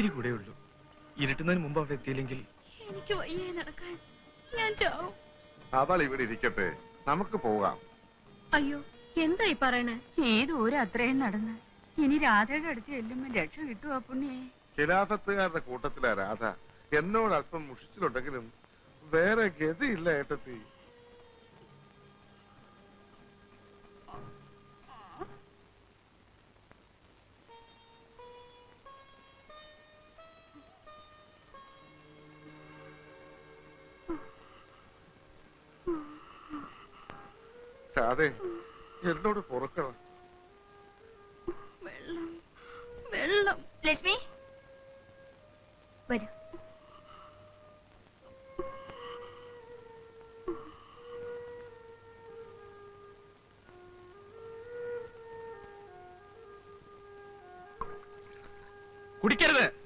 ഇത്തിരി കൂടെ ഉള്ളൂ. ഇരുട്ടുന്നതിന് മുമ്പ് അവിടെ എത്തിയില്ലെങ്കിൽ എനിക്ക് വയ്യേ നടക്കാൻ. ഞാൻ ചാവും. അവൾ ഇവിടെ ഇരിക്കട്ടെ. നമുക്ക് പോകാം. അയ്യോ എന്തായി പറയണേ? ഈ ദൂരം അത്രയും നടന്ന്. ഇനി രാധയുടെ അടുത്ത് ചെല്ലുമ്പോ രക്ഷ കിട്ടുവാ പുണ്യേ? ഖിലാഫത്തുകാരുടെ കൂട്ടത്തിലാ രാധ. എന്നോട് അല്പം മുഷിച്ചിലുണ്ടെങ്കിലും വേറെ ഗതിയില്ല ഏട്ടത്തി. അതെ. എന്നോട് പുറക്കണം. വെള്ളം. ലക്ഷ്മി? വരൂ. കുടിക്കരുത്.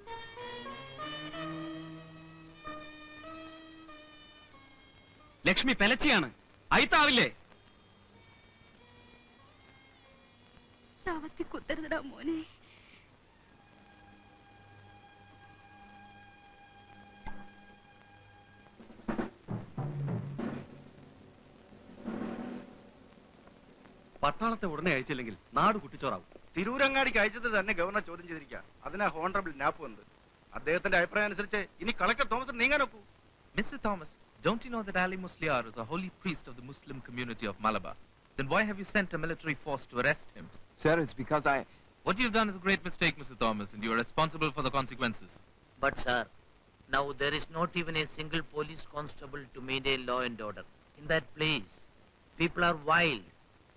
ലക്ഷ്മി പെലച്ചിയാണ്. അയിത്താവില്ലേ? പട്ടാളത്തെ ഉടനെ അയച്ചില്ലെങ്കിൽ നാട് കുട്ടിച്ചോറാവും തിരൂരങ്ങാടിക്ക് അയച്ചത് തന്നെ ഗവർണർ ചോദ്യം ചെയ്തിരിക്കുക അതിനാ ഹോണറബിൾ നാപ്പ് വന്നത് അദ്ദേഹത്തിന്റെ അഭിപ്രായം അനുസരിച്ച് ഇനി കളക്ടർ തോമസ് നീങ്ങാൻ നോക്കൂ mister Thomas don't you know that Ali Musliar is a holy priest of the Muslim community of Malabar? Then why have you sent a military force to arrest him? Sir, it's because I... What you've done is a great mistake, Mr. Thomas, and you are responsible for the consequences. But sir, now there is not even a single police constable to maintain law and order. In that place, people are wild.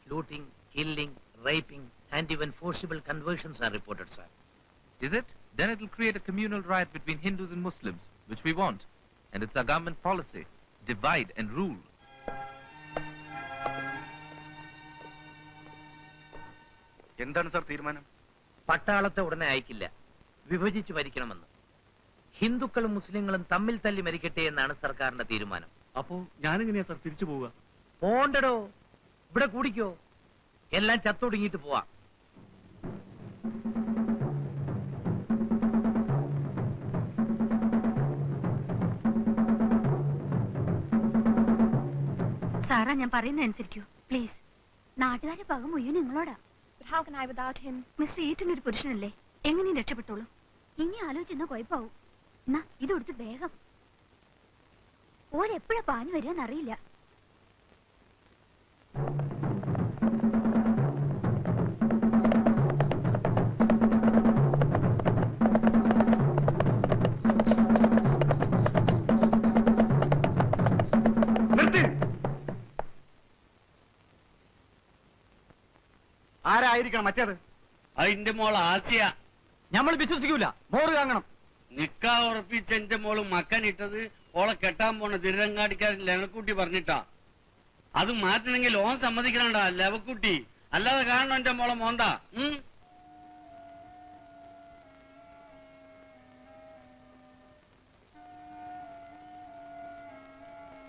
Looting, killing, raping, and even forcible conversions are reported, sir. Is it? Then it will create a communal riot between Hindus and Muslims, which we want. And it's our government policy. Divide and rule. എന്താണ് sir തീരുമാനം പട്ടാളത്തെ ഉടനെ അയക്കില്ല വിഭജിച്ച് മരിക്കണമെന്ന് ഹിന്ദുക്കളും മുസ്ലിങ്ങളും തമ്മിൽ തല്ലി മരിക്കട്ടെ എന്നാണ് സർക്കാരിന്റെ തീരുമാനം അപ്പോ ഞാനെങ്ങനെയാ സാർ തിരിച്ചു പോവുക പോണ്ടടോ ഇവിടെ കൂടിക്കോ. എല്ലാം ചത്തൊടുങ്ങിയിട്ട് പോവാ. സാറാ ഞാൻ പറയുന്ന അനുസരിക്കൂ. പ്ലീസ് നാട്ടുകാരെ പക മുഴുവൻ നിങ്ങളോടാ. How can I without him? Mr Eaton ഒരു പുരുഷനല്ലേ? എങ്ങനെയും രക്ഷപ്പെട്ടോളൂ. ഇനി ആലോചിക്കുന്ന കുഴപ്പാവും. എന്നാ ഇത് കൊടുത്ത് വേഗം. ഓരെപ്പോഴാ പാഞ്ഞു വരികയെന്നറിയില്ല ആരായിരിക്കണം മറ്റേത്? അതിന്റെ മോൾ ആസിയ. നമ്മൾ വിശ്വസിക്കൂല. മോറ് കാണണം നിക്കാ ഉറപ്പിച്ച എന്റെ മോൾ മക്കനിട്ടത് ഓളെ കെട്ടാൻ പോണ തിരുരങ്ങാടിക്കാരൻ ലെവക്കുട്ടി പറഞ്ഞിട്ടാ. അത് മാറ്റണമെങ്കിൽ ഓൻ സമ്മതിക്കണണ്ട ലവക്കുട്ടി. അല്ലാതെ കാണണം എന്റെ മോളെ മോന്ത.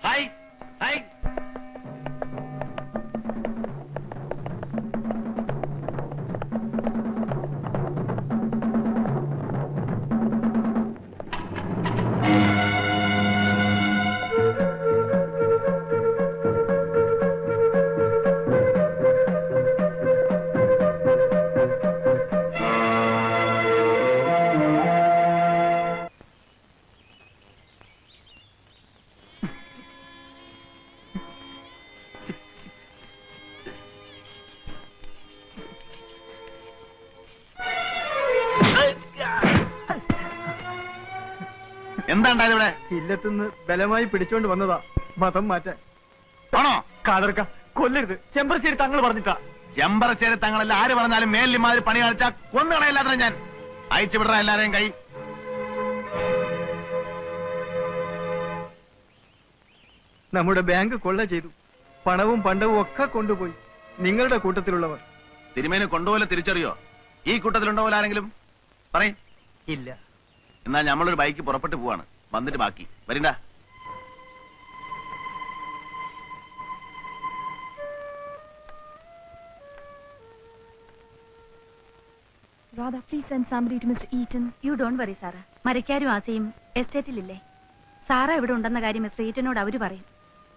ഹായ് ഹായ് എന്താണ്ടായത് ഇവിടെ ഇല്ലത്തുനിന്ന് ബലമായി പിടിച്ചോണ്ട് വന്നതാ. മതം മാറ്റാൻ. ആണോ? കാതർക്ക കൊല്ലരുത്. ചെമ്പറശ്ശേരി തങ്ങൾ പറഞ്ഞിട്ടാ. ചെമ്പറശ്ശേരി തങ്ങളല്ല ആര് പറഞ്ഞാലും മേലിമാതിരി പണി കാണിച്ചാ കൊന്നുകളയല്ലാതെ ഞാൻ. അയച്ചു വിടറ എല്ലാരെയും കൈ. നമ്മുടെ ബാങ്ക് കൊള്ള ചെയ്തു. പണവും പണ്ടവും ഒക്കെ കൊണ്ടുപോയി. നിങ്ങളുടെ കൂട്ടത്തിലുള്ളവർ. തിരുമേനെ കൊണ്ടുപോലെ തിരിച്ചറിയോ? ഈ കൂട്ടത്തിലുണ്ടോ ആരെങ്കിലും? പറയും. ഇല്ല. എന്നാ നമ്മളൊരു ബൈക്ക് പുറപ്പെട്ടു പോവാണ് വന്നിട്ട് ബാക്കി വരിണ്ട Radha, please send somebody to Mr. Eaton. You don't worry Sara മരക്കാരും ആസയും എസ്റ്റേറ്റിലില്ലേ സാറ ഇവിടെ ഉണ്ടെന്ന കാര്യം മിസ്റ്റർ ഈറ്റനോട് അവർ പറയും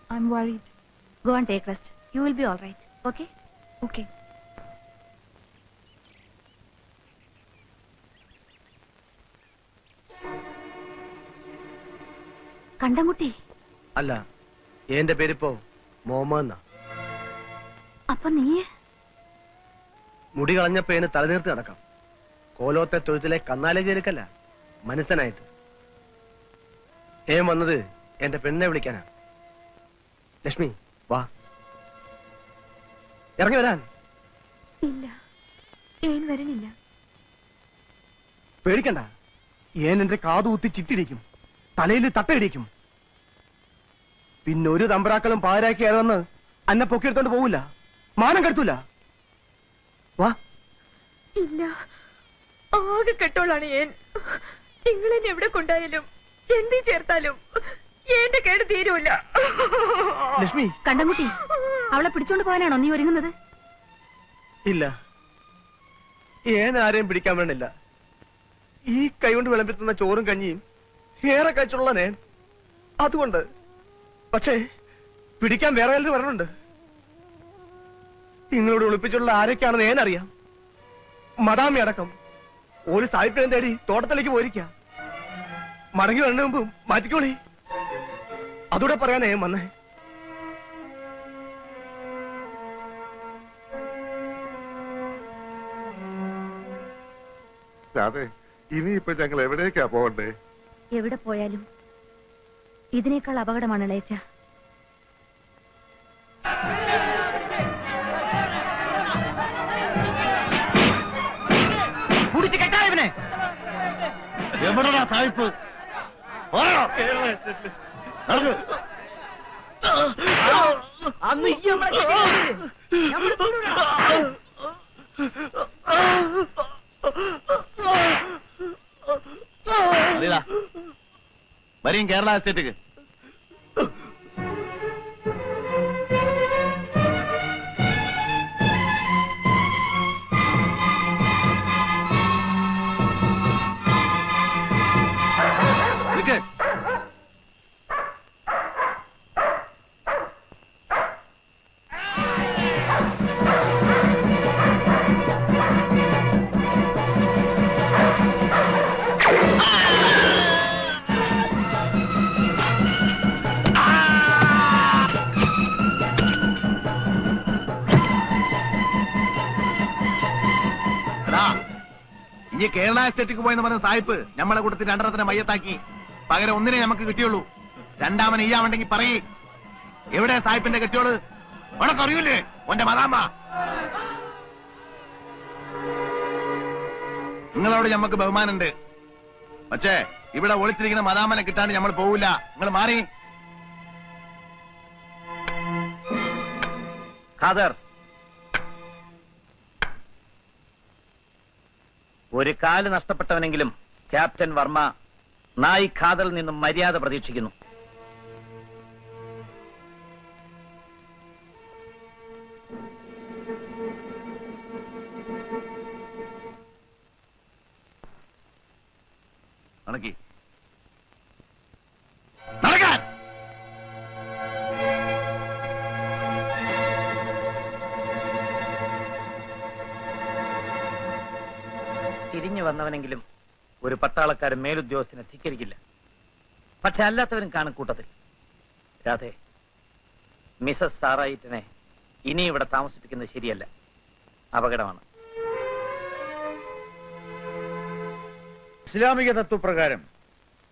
I'm worried. Go and take rest you will be all right okay Okay. Kandamkutty അല്ല എന്റെ പേരിപ്പോ? മോഹമ്മദ് അപ്പൊ നീ മുടി കളഞ്ഞപ്പോ എന്നെ തലനീർത്ത് നടക്കാം. കോലോത്തെ തൊഴുത്തിലെ കന്നാലെ ചേരുക്കല്ല മനസ്സനായിട്ട് ഏൻ വന്നത് എന്റെ പെണ്ണെ വിളിക്കാനാ. ലക്ഷ്മി വാ. ഇറങ്ങി വരാൻ. ഇല്ല ഏൻ വരണില്ല. പേടിക്കണ്ട. ഏൻ എന്റെ കാതുകുത്തി ചിറ്റിരിക്കും. തലയിൽ തട്ടയിടിക്കും. പിന്നെ ഒരു തമ്പ്രാക്കളും പാരാക്കി ഇറന്ന് അന്നെ പൊക്കിയെടുത്തോണ്ട് പോവില്ല മാനം കെടുത്തൂല. വാ. ഇല്ല. ആകെ കെട്ടോളാണ് ഏൻ. നിങ്ങളെന്നെ എവിടെ കൊണ്ടായാലും എന്തി ചേർത്താലും എന്റെ കേട് തീരൂല. ലക്ഷ്മി. കണ്ടംകുട്ടി അവളെ പിടിച്ചോണ്ട് പോകാനാണോ നീ ഒരുങ്ങുന്നത്? ഇല്ല. ഏൻ ആരെയും പിടിക്കാൻ വേണ്ടില്ല. ഈ കൈ കൊണ്ട് വിളമ്പിത്തുന്ന ചോറും കഞ്ഞിയും ഏറെ കഴിച്ചുള്ള നേൻ അതുകൊണ്ട്. പക്ഷേ പിടിക്കാൻ വേറെ ആരും വരണുണ്ട്. നിങ്ങളോട് ഒളിപ്പിച്ചുള്ള ആരൊക്കെയാണെന്ന് ഏനറിയാം മദാമി അടക്കം. ഒരു സാഹിത്യം തേടി തോട്ടത്തിലേക്ക് പോയിരിക്ക. മടങ്ങി വരണ മുമ്പ് മാറ്റിക്കോളി. അതൂടെ പറയാനേ വന്നേ. അതെ ഇനിയിപ്പൊ ഞങ്ങൾ എവിടേക്കാ പോകണ്ടേ? എവിടെ പോയാലും ഇതിനേക്കാൾ അപകടമാണ് ഇളയച്ച വരും കേരള എസ്റ്റേറ്റ് ഈ കേരള എസ്റ്റേറ്റിക്ക് പോയെന്ന് പറഞ്ഞ സായിപ്പ് നമ്മളെ കൂട്ടത്തിൽ രണ്ടെണ്ണത്തിനെ മയ്യത്താക്കി. പകരം ഒന്നിനെ നമുക്ക് കിട്ടിയുള്ളൂ. രണ്ടാമൻ ഇയാവണ്ടെങ്കിൽ പറയേ. എവിടെ സായിപ്പിന്റെ കെട്ടിയോൾ? ഉണക്കറിയൂലേ ഒന്റെ മതാമ്മ നിങ്ങളോട് ഞമ്മക്ക് ബഹുമാനുണ്ട്. പക്ഷേ ഇവിടെ ഒളിച്ചിരിക്കുന്ന മതാമനെ കിട്ടാണ്ട് നമ്മൾ പോവില്ല നിങ്ങൾ മാറി. ഖാദർ ഒരു കാൽ നഷ്ടപ്പെട്ടവനെങ്കിലും ക്യാപ്റ്റൻ വർമ്മ നായി ഖാദറിൽ നിന്നും മര്യാദ പ്രതീക്ഷിക്കുന്നു. നടക്കി തിരിഞ്ഞു വന്നവനെങ്കിലും ഒരു പട്ടാളക്കാരൻ മേലുദ്യോഗസ്ഥനെ ധിക്കരിക്കില്ല. പക്ഷെ അല്ലാത്തവരും കാണും കൂട്ടത്തിൽ. രാധേ മിസസ് സാറായിട്ടിനെ ഇനി ഇവിടെ താമസിപ്പിക്കുന്നത് ശരിയല്ല. അപകടമാണ്. ഇസ്ലാമിക തത്വപ്രകാരം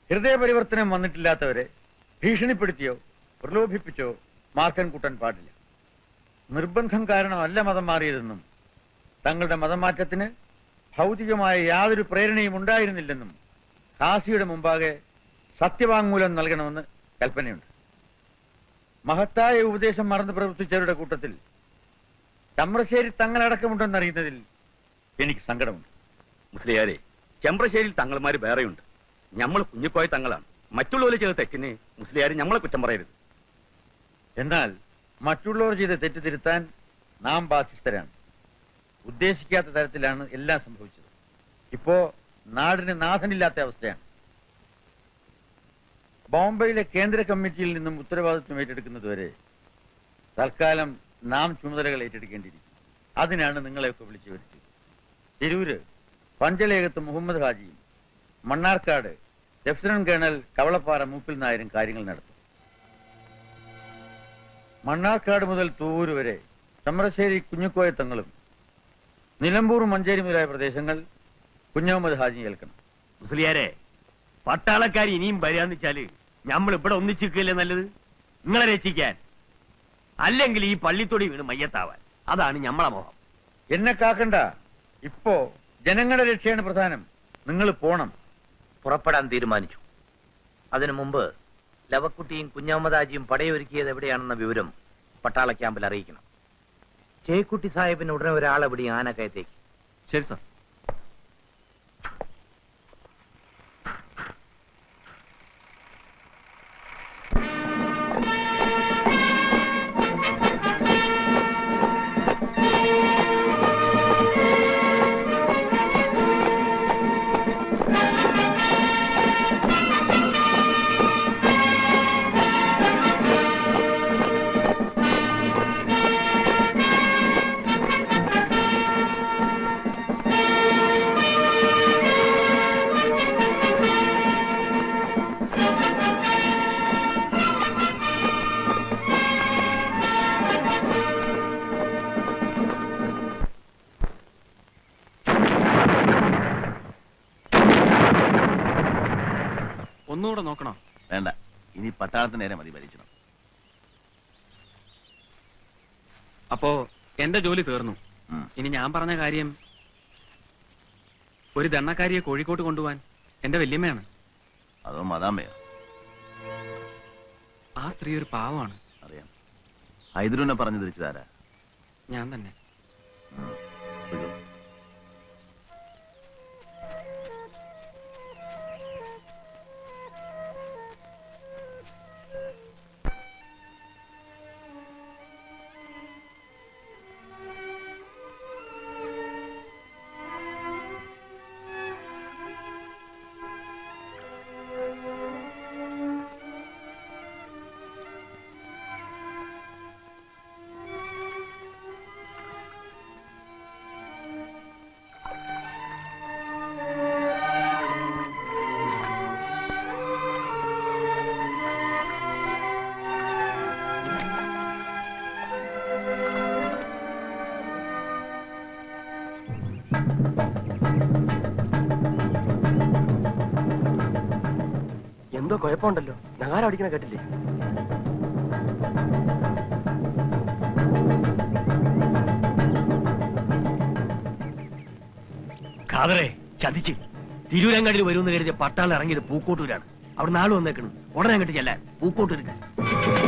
ഹൃദയപരിവർത്തനം വന്നിട്ടില്ലാത്തവരെ ഭീഷണിപ്പെടുത്തിയോ പ്രലോഭിപ്പിച്ചോ മാർക്കൻ കൂട്ടാൻ പാടില്ല. നിർബന്ധം കാരണമല്ല മതം മാറിയതെന്നും തങ്ങളുടെ മതം മാറ്റത്തിന് ഭൗതികമായ യാതൊരു പ്രേരണയും ഉണ്ടായിരുന്നില്ലെന്നും കാശിയുടെ മുമ്പാകെ സത്യവാങ്മൂലം നൽകണമെന്ന് കൽപ്പനയുണ്ട്. മഹത്തായ ഉപദേശം മറന്നു പ്രവർത്തിച്ചവരുടെ കൂട്ടത്തിൽ ചമ്രശ്ശേരി തങ്ങളടക്കമുണ്ടെന്നറിയുന്നതിൽ എനിക്ക് സങ്കടമുണ്ട്. മുസ്ലിയാരെ ചെമ്പ്രശ്ശേരിയിൽ തങ്ങൾമാര് വേറെയുണ്ട്. ഞമ്മൾ കുഞ്ഞിക്കോയ തങ്ങളാണ്. മറ്റുള്ളവർ ചെയ്ത തെറ്റിന് മുസ്ലിയാരെ ഞമ്മളെ കുറ്റം പറയരുത്. എന്നാൽ മറ്റുള്ളവർ ചെയ്ത തെറ്റ് തിരുത്താൻ നാം ബാധ്യസ്ഥരാണ്. ഉദ്ദേശിക്കാത്ത തരത്തിലാണ് എല്ലാം സംഭവിച്ചത്. ഇപ്പോ നാടിന് നാഥനില്ലാത്ത അവസ്ഥയാണ്. ബോംബെയിലെ കേന്ദ്ര കമ്മിറ്റിയിൽ നിന്നും ഉത്തരവാദിത്വം ഏറ്റെടുക്കുന്നതുവരെ തൽക്കാലം നാം ചുമതലകൾ ഏറ്റെടുക്കേണ്ടിയിരിക്കും അതിനാണ് നിങ്ങളെയൊക്കെ വിളിച്ചു വരുത്തിയത്. തിരൂര് പഞ്ചലേഖത്ത് മുഹമ്മദ് ഹാജിയും മണ്ണാർക്കാട് ലഫ്റ്റനന്റ് കേണൽ കവളപ്പാറ മൂപ്പിൽ നായരും കാര്യങ്ങൾ നടത്തും. മണ്ണാർക്കാട് മുതൽ തൂവൂര് വരെ ചമ്രശ്ശേരി കുഞ്ഞുക്കോയ തങ്ങളും നിലമ്പൂർ മഞ്ചേരി മുതലായ പ്രദേശങ്ങൾ കുഞ്ഞഹമ്മദ് ഹാജി ഏൽക്കണം. മുസ്ലിയാരെ പട്ടാളക്കാർ ഇനിയും വരാന്ന് വെച്ചാൽ നമ്മൾ ഇവിടെ ഒന്നിച്ചിരിക്കല്ലേ നല്ലത്? നിങ്ങളെ രക്ഷിക്കാൻ. അല്ലെങ്കിൽ ഈ പള്ളിത്തൊടി വീണ് മയ്യത്താവാൻ. അതാണ് ഞമ്മളെ മോഹം. എന്നെ കാക്കണ്ട. ഇപ്പോ ജനങ്ങളുടെ രക്ഷയാണ് പ്രധാനം. നിങ്ങൾ പോണം. പുറപ്പെടാൻ തീരുമാനിച്ചു. അതിനു മുമ്പ് ലവക്കുട്ടിയും കുഞ്ഞാമദാജിയും പടയൊരുക്കിയത് എവിടെയാണെന്ന വിവരം പട്ടാള ക്യാമ്പിൽ അറിയിക്കണം. ചേക്കുട്ടി സാഹിബിന് ഉടനെ ഒരാളെ വിടി ആനക്കയത്തേക്ക് ശരി സാർ. എന്റെ ജോലി തീർന്നു. ഇനി ഞാൻ പറഞ്ഞ കാര്യം ഒരു ദണ്ണക്കാരിയെ കോഴിക്കോട്ട് കൊണ്ടുപോവാൻ എന്റെ വല്യമ്മയാണ്. അതോ മതാമയോ ആ സ്ത്രീ ഒരു പാവമാണ്. അറിയാം. ഹൈദരൂനെ പറഞ്ഞു തിരിച്ചതാരാ? ഞാൻ തന്നെ. കുഴപ്പമുണ്ടല്ലോ. നഗാരം അടിക്കണ കേട്ടില്ലേ? ഖാദറെ ചതിച്ച്. തിരൂരങ്ങാടിയിൽ വരുമെന്ന് കരുതിയ പട്ടാളം ഇറങ്ങിയത് പൂക്കോട്ടൂരാണ്. അവിടെ നാളെ വന്നേക്കണം. ഉടനെ അങ്ങോട്ട് ചെല്ലാൻ. പൂക്കോട്ടൂർക്ക്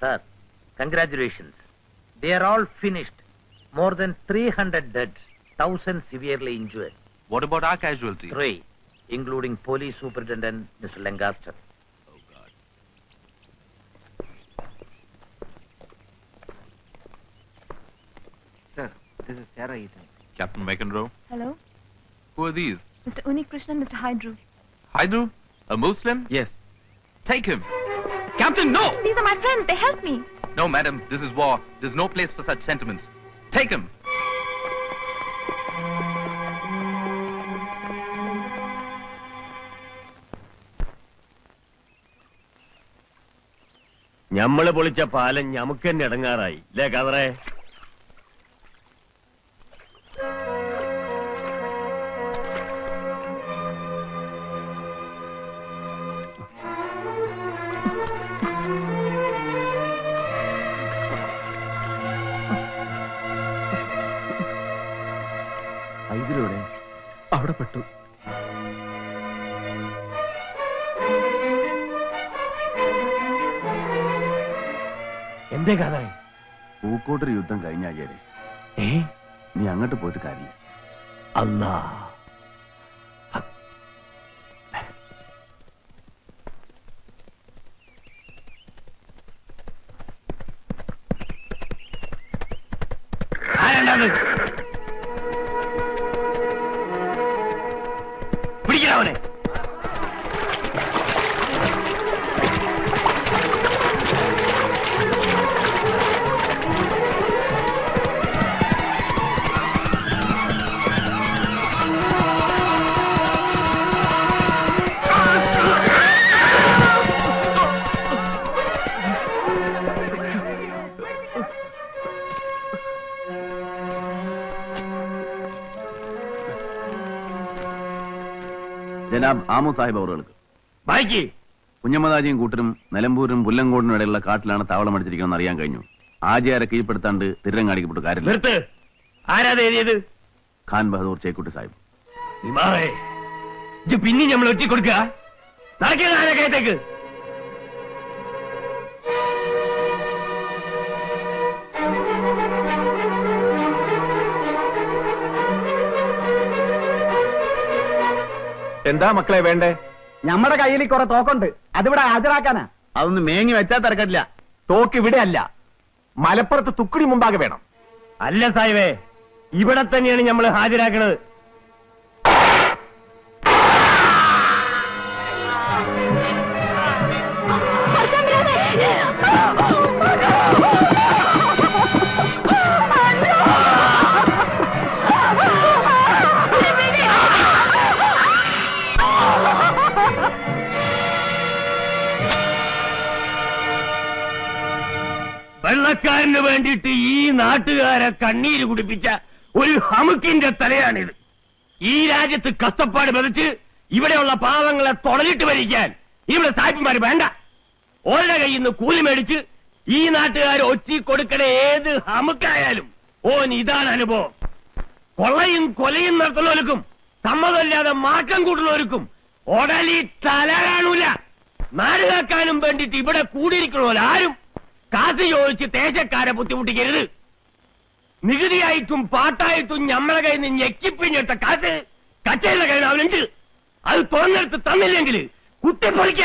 Sir, congratulations. They are all finished. More than 300 dead, 1000 severely injured. What about our casualties? Three, including police superintendent Mr. Lancaster. Oh, God. Sir, this is Sarah Ethan. Captain McEnroe. Hello, Who are these? Mr. Unikrishnan, Mr. Hydru. Hydru? A Muslim? Yes. Take him. Captain, no! These are my friends. They helped me. No, madam, this is war. There's no place for such sentiments. Take him. ഞമ്മൾ പൊളിച്ച പാലം ഞമ്മക്ക് തന്നെ ഇടങ്ങാറായി അല്ലേ കതറേ അവിടെ പെട്ടു എന്തേ കഥ പൂക്കോട്ടൊരു യുദ്ധം കഴിഞ്ഞാകേരെ ഏ? നീ അങ്ങോട്ട് പോയിട്ട് കാര്യമില്ല. അല്ലാ அவனு ജനാബ് ആമു സാഹിബ് അവറുകൾക്ക്. ബാക്കി. കുഞ്ഞമ്മദാജിയും കൂട്ടരും നിലമ്പൂരും പുല്ലങ്കോടിനും ഇടയിലുള്ള കാട്ടിലാണ് താവളം അടിച്ചിരിക്കണമെന്ന് അറിയാൻ കഴിഞ്ഞു. ആചാരെ കീഴ്പ്പെടുത്താണ്ട് തിരങ്ങാടിക്കപ്പെട്ടു കാര്യമില്ല. നിർത്ത്. ആരാത് എഴുതിയത്? ഖാൻ ബഹദൂർ ചേക്കുട്ടി സാഹിബ്. ഇമാറേ. ഇത് പിന്നെ നമ്മൾ ഒറ്റി കൊടുക്കുക നടക്കുന്ന ആരക്കയത്തേക്ക് എന്താ മക്കളെ വേണ്ടേ? നമ്മുടെ കയ്യിൽ കുറെ തോക്കുണ്ട്. അതിവിടെ ഹാജരാക്കാനാ. അതൊന്നും മേങ്ങി വെച്ചാൽ തിരക്കില്ല തോക്ക് ഇവിടെ അല്ല മലപ്പുറത്ത് തുക്കുടി മുമ്പാകെ വേണം. അല്ല സാഹിബേ ഇവിടെ തന്നെയാണ് നമ്മൾ ഹാജരാക്കണത്. വെള്ളക്കാരന് വേണ്ടിയിട്ട് ഈ നാട്ടുകാരെ കണ്ണീര് കുടിപ്പിച്ച ഒരു ഹമുക്കിന്റെ തലയാണിത്. ഈ രാജ്യത്ത് കഷ്ടപ്പാട് വിതച്ച് ഇവിടെയുള്ള പാവങ്ങളെ തുടലിട്ട് ഭരിക്കാൻ ഇവിടെ സായിപ്പുമാർ വേണ്ട. ഓരുടെ കയ്യിൽ നിന്ന് കൂലി മേടിച്ച് ഈ നാട്ടുകാർ ഒറ്റ കൊടുക്കണ ഏത് ഹമുക്കായാലും ഓൻ ഇതാണ് അനുഭവം. കൊള്ളയും കൊലയും നടത്തുന്നവർക്കും സമ്മതമില്ലാതെ മാറ്റം കൂട്ടുന്നവർക്കും ഉടലി തല കാണൂല. നാട് കാക്കാനും വേണ്ടിട്ട് ഇവിടെ കൂടിയിരിക്കണോലാരും കാശ് ചോദിച്ച് ദേശക്കാരെ ബുദ്ധിമുട്ടിക്കരുത്. നികുതിയായിട്ടും പാട്ടായിട്ടും ഞമ്മളെ കയ്യിൽ നിന്ന് ഞെക്കിപ്പിഞ്ഞിട്ട കാശ് കച്ചയുടെ കയ്യിൽ അവനുണ്ട് അത് തോന്നെടുത്ത് തന്നില്ലെങ്കിൽ കുത്തിപ്പൊളിക്ക